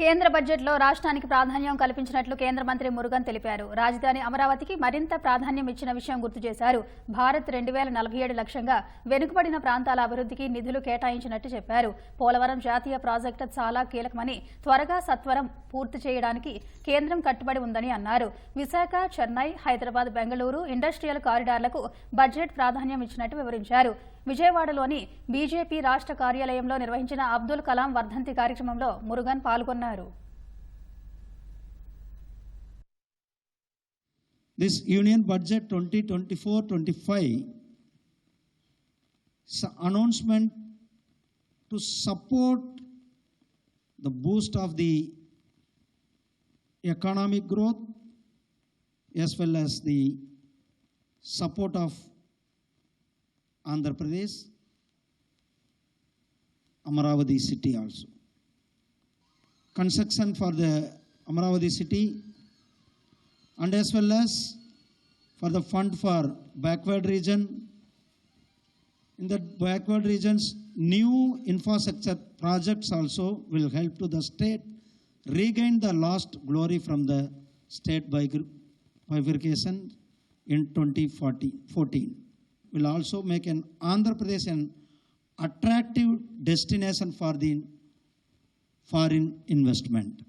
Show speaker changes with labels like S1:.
S1: కేంద్ర బడ్జెట్లో రాష్ట్రానికి ప్రాధాన్యం కల్పించినట్లు కేంద్ర మంత్రి మురుగన్ తెలిపారు. రాజధాని అమరావతికి మరింత ప్రాధాన్యం ఇచ్చిన విషయం గుర్తు చేశారు. భారత్ రెండు వేల నలభై ఏడు లక్ష్యంగా వెనుకబడిన ప్రాంతాల అభివృద్ధికి నిధులు కేటాయించినట్టు చెప్పారు. పోలవరం జాతీయ ప్రాజెక్టు చాలా కీలకమని త్వరగా సత్వరం పూర్తి చేయడానికి కేంద్రం కట్టుబడి ఉందని అన్నారు. విశాఖ చెన్నై హైదరాబాద్ బెంగళూరు ఇండస్ట్రియల్ కారిడార్లకు బడ్జెట్ ప్రాధాన్యం ఇచ్చినట్టు వివరించారు. విజయవాడలోని బీజేపీ రాష్ట్ర కార్యాలయంలో నిర్వహించిన అబ్దుల్ కలాం వర్ధంతి కార్యక్రమంలో మురుగన్ పాల్గొన్నారు
S2: This Union Budget 2024-25 announcement to support the boost of the economic growth as well as the support of Andhra Pradesh, Amaravati city also. Construction for the Amaravati city and as well as for the fund for backward region. In the backward regions, new infrastructure projects also will help to the state regain the lost glory from the state bifur- bifurcation in 2014. 14. Will also make an Andhra Pradesh an attractive destination for the foreign investment.